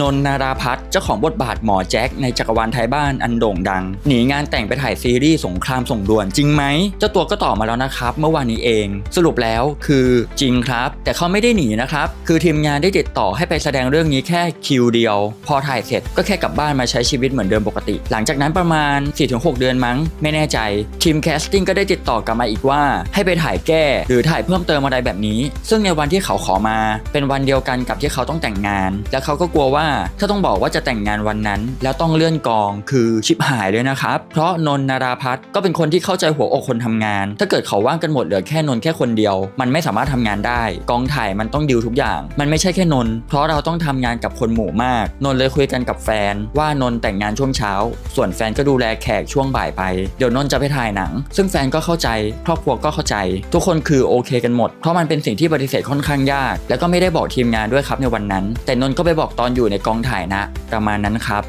นนนาราพัฒน์เจ้าของบทบาทหมอแจ็คในจักรวาลไทยบ้านอันโด่งดัง หนีงานแต่งไปถ่ายซีรีส์สงครามส่งด่วนจริงไหม เจ้าตัวก็ตอบมาแล้วนะครับ เมื่อวานนี้เอง สรุปแล้วคือจริงครับ แต่เขาไม่ได้หนีนะครับ คือทีมงานได้ติดต่อให้ไปแสดงเรื่องนี้แค่คิวเดียว พอถ่ายเสร็จก็แค่กลับบ้านมาใช้ชีวิตเหมือนเดิมปกติ หลังจากนั้นประมาณ 4-6 เดือนมั้ง ไม่แน่ใจ ทีมแคสติ้งก็ได้ติดต่อกลับมาอีกว่า ให้ไปถ่ายแก้ หรือถ่ายเพิ่มเติมอะไรแบบนี้ ซึ่งในวันที่เขาขอมา เป็นวันเดียวกันกับที่เขาต้องแต่งงาน แล้วเขาก็กลัวว่าถ้าต้องบอกว่าจะแต่งงานวันนั้น แล้วต้องเลื่อนกองคือชิบหายเลยนะครับ เพราะนนนาราพัฒน์ก็เป็นคนที่เข้าใจหัวอกคนทำงาน ถ้าเกิดเขาว่างกันหมดเหลือแค่นนแค่คนเดียว มันไม่สามารถทำงานได้ กองถ่ายมันต้องดิวทุกอย่าง มันไม่ใช่แค่นน เพราะเราต้องทำงานกับคนหมู่มาก นนเลยคุยกันกับแฟน ว่านนแต่งงานช่วงเช้า ส่วนแฟนก็ดูแลแขกช่วงบ่ายไป เดี๋ยวนนจะไปถ่ายหนัง ซึ่งแฟนก็เข้าใจ ครอบครัวก็เข้าใจ ทุกคนคือโอเคกันหมด เพราะมันเป็นสิ่งที่ปฏิเสธค่อนข้างยาก แล้วก็ไม่ได้บอกทีมงานด้วยครับในวันนั้น แต่นนก็ไปบอกตอนอยู่ในกองถ่ายนะ ประมาณนั้นครับ